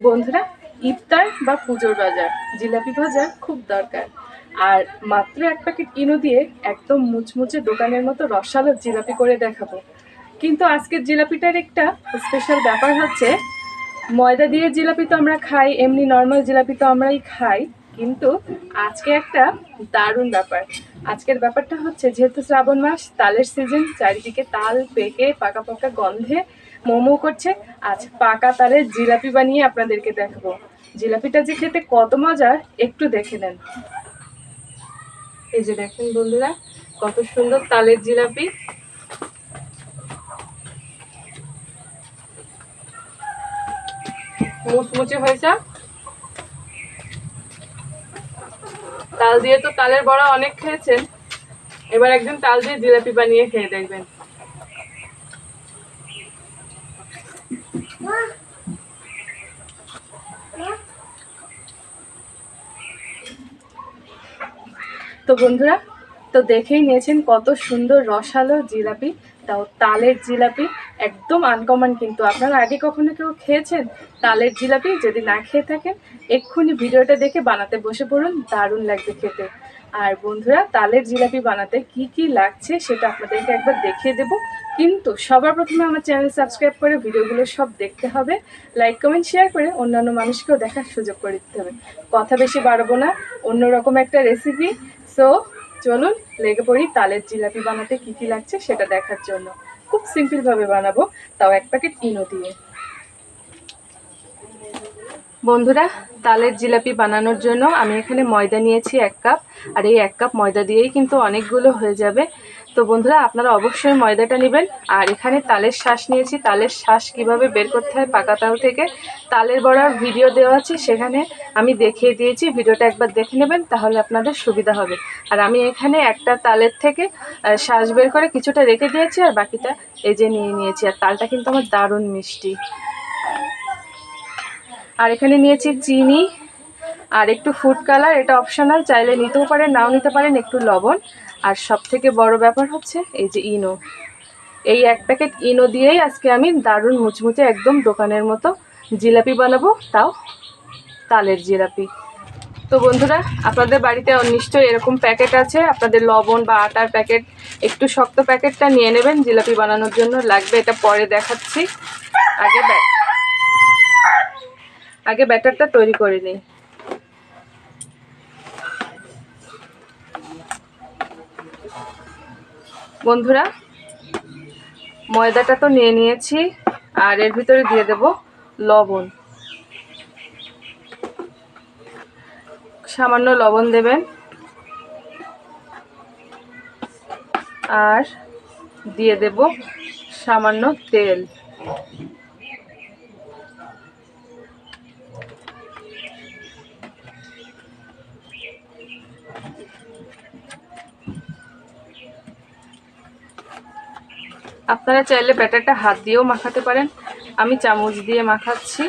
বন্ধুরা, ইফতার বা পুজোর বাজার, জিলাপি ভাজা খুব দরকার। আর মাত্র এক প্যাকেট ইনো দিয়ে একদম মুচমুচে দোকানের মতো রসালো জিলাপি করে দেখাবো। কিন্তু আজকের জিলাপিটার একটা স্পেশাল ব্যাপার হচ্ছে, ময়দা দিয়ে জিলাপি তো আমরা খাই, এমনি নর্মাল জিলাপি তো আমরাই খাই, কিন্তু আজকে একটা দারুণ ব্যাপার। আজকের ব্যাপারটা হচ্ছে, যেহেতু শ্রাবণ মাস, তালের সিজন চারিদিকে তাল পেকে পাকা পাকা গন্ধে মোমো করছে। আজ পাকা তালের জিলাপি বানিয়ে আপনাদেরকে দেখাবো। জিলাপিটা যে খেতে কত মজার, একটু দেখে নেন। এই যে দেখেন বন্ধুরা, কত সুন্দর তালের জিলাপি। মুচমুচে হয়েছে তাল দিয়ে তো তালের বড়া অনেক খেয়েছেন। এবার একদিন তাল দিয়ে জিলাপি বানিয়ে খেয়ে দেখবেন। তো বন্ধুরা, তো দেখেই নিয়েছেন কত সুন্দর রসালো জিলাপি, তাও তালের জিলাপি, একদম আনকমন কিন্তু। আপনারা আগে কখনো কেউ খেয়েছেন তালের জিলাপি? যদি না খেয়ে থাকেন, এক্ষুনি ভিডিওটা দেখে বানাতে বসে পড়ুন, দারুণ লাগবে খেতে। আর বন্ধুরা, তালের জিলাপি বানাতে কি কি লাগছে সেটা আপনাদেরকে একবার দেখিয়ে দেব। কিন্তু সবার প্রথমে আমার চ্যানেল সাবস্ক্রাইব করে ভিডিওগুলো সব দেখতে হবে। লাইক, কমেন্ট, শেয়ার করে অন্যান্য মানুষকেও দেখার সুযোগ করে দিতে হবে। কথা বেশি বাড়বো না, অন্যরকম একটা রেসিপি সো চলুন লেগে পড়ি, তালের জিলাপি বানাতে কি কী লাগছে সেটা দেখার জন্য। খুব সিম্পলভাবে বানাবো, তাও এক প্যাকেট ইনো দিয়ে। বন্ধুরা, তালের জিলাপি বানানোর জন্য আমি এখানে ময়দা নিয়েছি এক কাপ আর এই এক কাপ ময়দা দিয়েই কিন্তু অনেকগুলো হয়ে যাবে। তো বন্ধুরা, আপনারা অবশ্যই ময়দাটা নেবেন। আর এখানে তালের শ্বাস নিয়েছি। তালের শ্বাস কীভাবে বের করতে হয় পাকা তাল থেকে তালের বড়ার ভিডিও দেওয়া আছে, সেখানে আমি দেখিয়ে দিয়েছি। ভিডিওটা একবার দেখে নেবেন, তাহলে আপনাদের সুবিধা হবে। আর আমি এখানে একটা তালের থেকে শ্বাস বের করে কিছুটা রেখে দিয়েছি, আর বাকিটা এই যে নিয়ে নিয়েছি। আর তালটা কিন্তু আমার দারুণ মিষ্টি। আর এখানে নিয়েছি চিনি, আর একটু ফুড কালার এটা অপশনাল চাইলে নিতেও পারেন, নাও নিতে পারেন, একটু লবণ। আর সব থেকে বড় ব্যাপার হচ্ছে এই যে ইনো। এই এক প্যাকেট ইনো দিয়েই আজকে আমি দারুণ মুচমুচে একদম দোকানের মতো জিলাপি বানাবো, তাও তালের জিলাপি। তো বন্ধুরা, আপনাদের বাড়িতে নিশ্চয়ই এরকম প্যাকেট আছে। আপনাদের লবণ বা আটার প্যাকেট, একটু শক্ত প্যাকেটটা নিয়ে নেবেন জিলাপি বানানোর জন্য। লাগবে এটা পরে দেখাচ্ছি। আগে আগে ব্যাটারটা তৈরি করে নিই। বন্ধুরা, ময়দাটা তো নিয়ে নিয়েছি, আর এর ভিতরে দিয়ে দেব লবণ। সামান্য লবণ দেবেন। আর দিয়ে দেব সামান্য তেল। আপনারা চাইলে ব্যাটারটা হাত দিয়েও মাখাতে পারেন। আমি চামচ দিয়ে মাখাচ্ছি।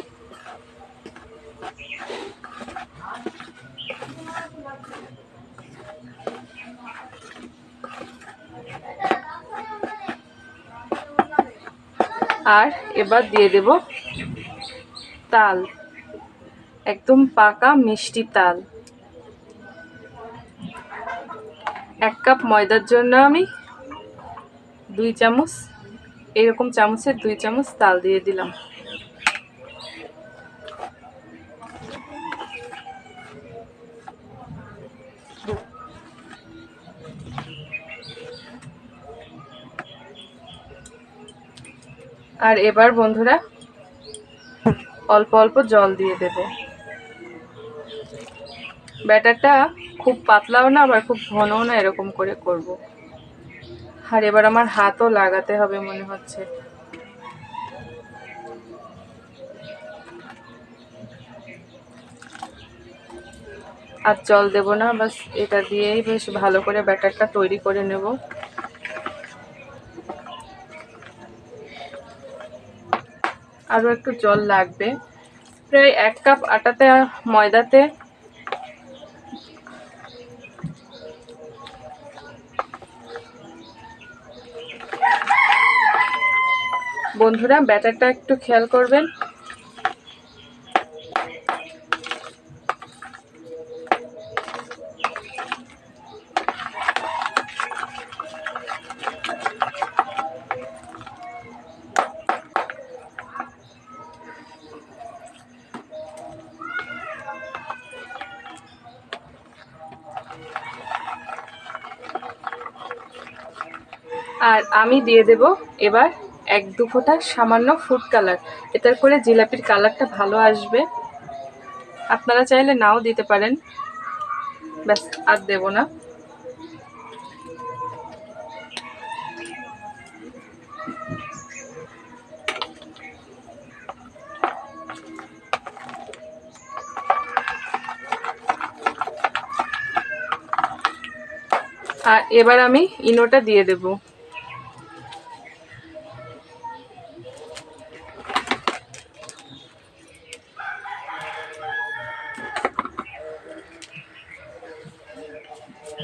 আর এবার দিয়ে দেব তাল। একদম পাকা মিষ্টি তাল। এক কাপ ময়দার জন্য আমি দুই চামচ, এরকম চামচের দুই চামচ তাল দিয়ে দিলাম। আর এবার বন্ধুরা, অল্প অল্প জল দিয়ে দেব। ব্যাটারটা খুব পাতলাও না, আবার খুব ঘনও না, এরকম করে করব। আর এবার আমার হাতও লাগাতে হবে মনে হচ্ছে। আর জল দেব না, বাস এটা দিয়েই বেশ ভালো করে ব্যাটারটা তৈরি করে নেব। আরও একটু জল লাগবে। প্রায় এক কাপ আটাতে ময়দাতে বন্ধুরা ব্যাটারটা একটু খেয়াল করবেন। আর আমি দিয়ে দেব এবার এক দু ফোঁটা সামান্য ফুড কালার এটার করে জিলাপির কালারটা ভালো আসবে। আপনারা চাইলে নাও দিতে পারেন। ব্যাস, আর দেব না। আর এবার আমি ইনোটা দিয়ে দেব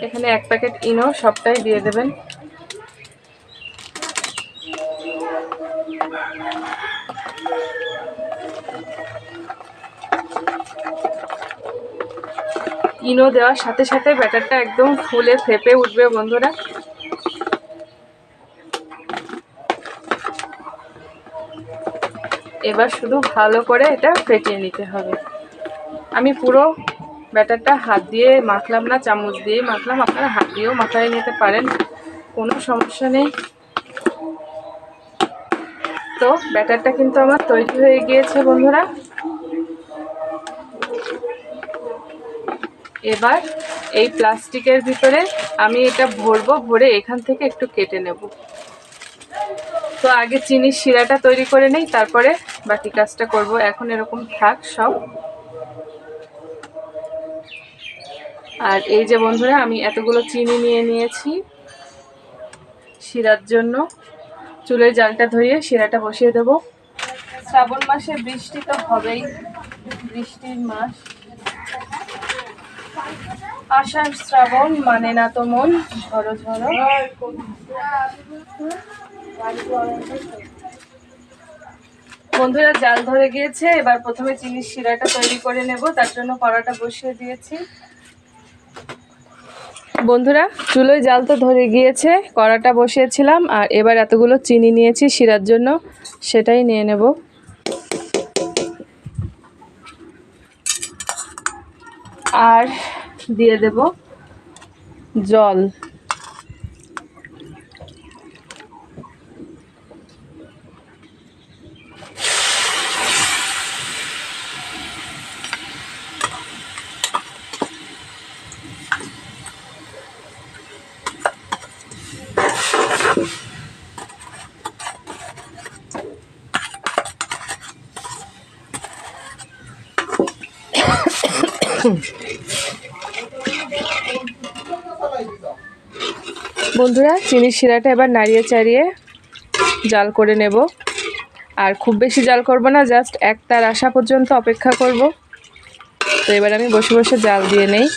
এখানে এক প্যাকেট ইনো, সবটাই দিয়ে দেবেন। ইনো দেওয়ার সাথে সাথে ব্যাটারটা একদম ফুলে ফেপে উঠবে বন্ধুরা। এবার শুধু ভালো করে এটা ফেটিয়ে নিতে হবে। আমি পুরো ব্যাটারটা হাত দিয়ে মাখলাম না, চামচ দিয়ে মাখলাম। আপনারা হাত দিয়েও মাখায় নিতে পারেন, কোনো সমস্যা নেই। তো ব্যাটারটা কিন্তু আমার তৈরি হয়ে গিয়েছে, বন্ধুরা। এবার এই প্লাস্টিকের ভিতরে আমি এটা ভরবো, ভরে এখান থেকে একটু কেটে নেব। তো আগে চিনির শিরাটা তৈরি করে নেই, তারপরে বাকি কাজটা করব। এখন এরকম থাক সব। আর এই যে বন্ধুরা, আমি এতগুলো চিনি নিয়ে নিয়েছি শিরার জন্য। চুলের জালটা ধরিয়ে শিরাটা বসিয়ে দেব। শ্রাবণ মাসে বৃষ্টি তো হবেই, বৃষ্টির মাস। আষাঢ় শ্রাবণ মানে না তো মন, ঝড়ো ঝড়ো। বন্ধুরা, জাল ধরে গিয়েছে, এবার প্রথমে চিনির শিরাটা তৈরি করে নেব, তার জন্য কড়াটা বসিয়ে দিয়েছি। বন্ধুরা, চুলোয় জাল তো ধরে গিয়েছে, কড়াটা বসিয়েছিলাম, আর এবার এতগুলো চিনি নিয়েছি শিরার জন্য, সেটাই নিয়ে নেব। আর দিয়ে দেব জল। বন্ধুরা, চিনির শিরাটা এবার নাড়িয়ে চাড়িয়ে জাল করে নেব। আর খুব বেশি জাল করব না, জাস্ট এক তার আসা পর্যন্ত অপেক্ষা করব। তো এবার আমি বসে বসে জাল দিয়ে নেই।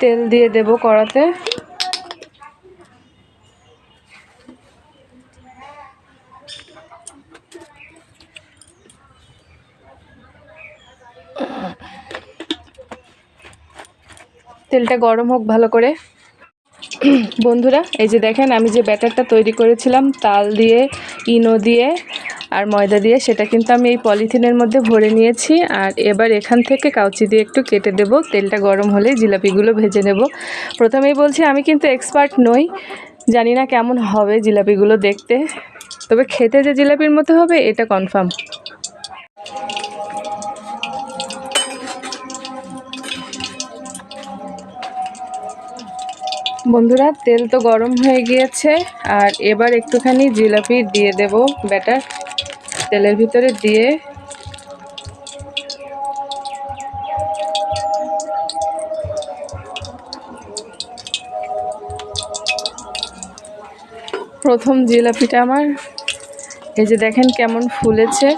তেল দিয়ে দেব কড়াতে। তেলটা গরম হোক ভালো করে। বন্ধুরা, এই যে দেখেন, আমি যে ব্যাটারটা তৈরি করেছিলাম, তাল দিয়ে, ইনো দিয়ে আর ময়দা দিয়ে, সেটা কিন্তু আমি এই পলিথিনের মধ্যে ভরে নিয়েছি। আর এবার এখান থেকে কাউচি দিয়ে একটু কেটে দেব। তেলটা গরম হলে জিলাপিগুলো ভেজে নেব। প্রথমেই বলছি, আমি কিন্তু এক্সপার্ট নই। জানি না কেমন হবে জিলাপিগুলো দেখতে। তবে খেতে যে জিলাপির মতো হবে, এটা কনফার্ম। বন্ধুরা, তেল তো গরম হয়ে গিয়েছে, আর এবার একটুখানি জিলাপি দিয়ে দেব, ব্যাটার। তেলের ভিতরে দিয়ে প্রথম জিলাপিটা আমার। এই যে দেখেন কেমন ফুলেছে।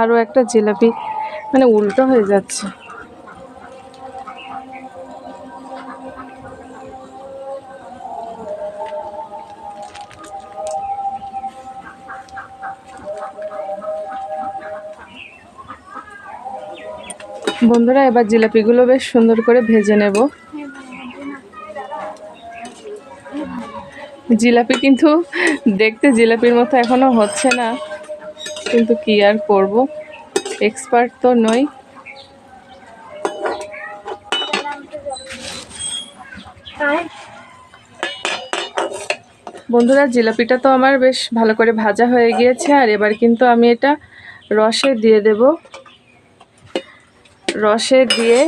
আরও একটা জিলাপি। মানে উল্টো হয়ে যাচ্ছে। বন্ধুরা, এবার জিলাপিগুলো বেশ সুন্দর করে ভেজে নেব। জিলাপি কিন্তু দেখতে জিলাপির মতো এখনও হচ্ছে না, কিন্তু কি আর করব? এক্সপার্ট তো নই। বন্ধুরা, জিলাপিটা তো আমার বেশ ভালো করে ভাজা হয়ে গিয়েছে, আর এবার কিন্তু আমি এটা রসে দিয়ে দেব। রসে দিয়ে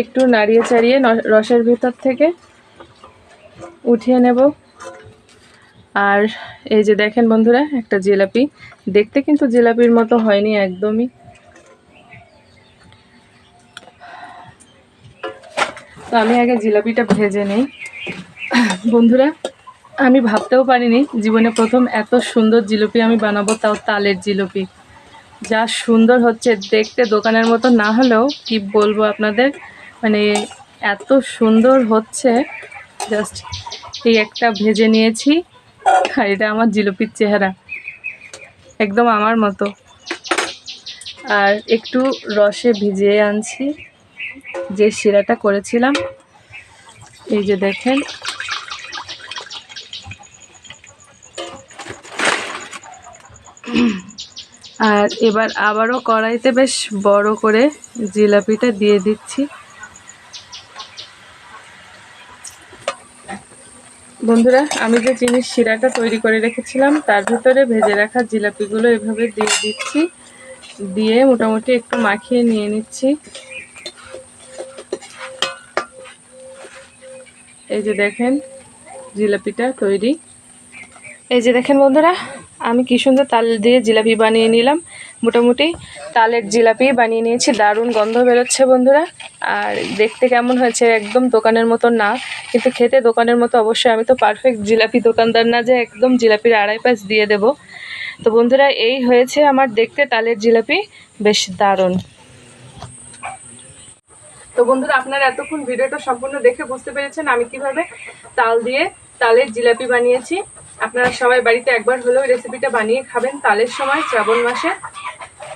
একটু নাড়িয়ে চাড়িয়ে রসের ভিতর থেকে উঠিয়ে নেব। আর এই যে দেখেন বন্ধুরা, একটা জিলাপি। দেখতে কিন্তু জিলাপির মতো হয়নি একদমই। তো আমি আগে জিলাপিটা ভেজে নেই। বন্ধুরা, আমি ভাবতেও পারিনি জীবনে প্রথম এত সুন্দর জিলিপি আমি বানাবো, তাও তালের জিলিপি। যা সুন্দর হচ্ছে দেখতে দোকানের মতো, না হলেও কি বলব আপনাদের? মানে এত সুন্দর হচ্ছে। জাস্ট এই একটা ভেজে নিয়েছি। আর এটা আমার জিলিপির চেহারা। একদম আমার মতো। আর একটু রসে ভিজিয়ে আনছি। যে শিরাটা করেছিলাম, এই যে দেখেন। আর এবার আবারও কড়াইতে বেশ বড় করে জিলাপিটা দিয়ে দিচ্ছি। বন্ধুরা, আমি যে জিনিস শিরাটা তৈরি করে রেখেছিলাম, তার ভিতরে ভেজে রাখা জিলাপিগুলো এভাবে দিয়ে দিচ্ছি। দিয়ে মোটামুটি একটু মাখিয়ে নিয়ে নিচ্ছি। এই যে দেখেন, জিলাপিটা তৈরি। এই যে দেখেন বন্ধুরা, আমি কি সুন্দর তাল দিয়ে জিলাপি বানিয়ে নিলাম। মোটামুটি তালের জিলাপি বানিয়ে নিয়েছি, দারুণ গন্ধ বেরোচ্ছে বন্ধুরা। আর দেখতে কেমন হয়েছে একদম দোকানের মতো না, কিন্তু খেতে দোকানের মতো অবশ্যই। আমি তো পারফেক্ট জিলাপি দোকানদার না যে একদম জিলাপির আড়াই পাঁচ দিয়ে দেব। তো বন্ধুরা, এই হয়েছে আমার দেখতে তালের জিলাপি, বেশ দারুণ। তো বন্ধুরা, আপনারা এতক্ষণ ভিডিওটা সম্পূর্ণ দেখে বুঝতে পেরেছেন আমি কীভাবে তাল দিয়ে তালের জিলাপি বানিয়েছি। আপনারা সবাই বাড়িতে একবার হলেও রেসিপিটা বানিয়ে খাবেন। তালের সময়, শ্রাবণ মাসে।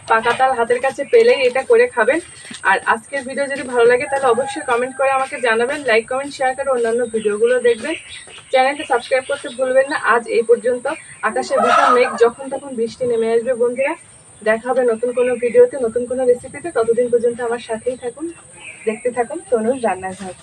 পাকা তাল হাতের কাছে পেলেই এটা করে খাবেন। আর আজকের ভিডিও যদি ভালো লাগে, তাহলে অবশ্যই কমেন্ট করে আমাকে জানাবেন। লাইক কমেন্ট শেয়ার করে অন্যান্য ভিডিওগুলো দেখবেন। চ্যানেলটা সাবস্ক্রাইব করতে ভুলবেন না। আজ এই পর্যন্ত। আকাশে ভীষণ মেঘ, যখন তখন বৃষ্টি নেমে আসবে বন্ধুরা। দেখা হবে নতুন কোনো ভিডিওতে নতুন কোনো রেসিপিতে ততদিন পর্যন্ত আমার সাথেই থাকুন। দেখতে থাকুন তনুর রান্নাঘর।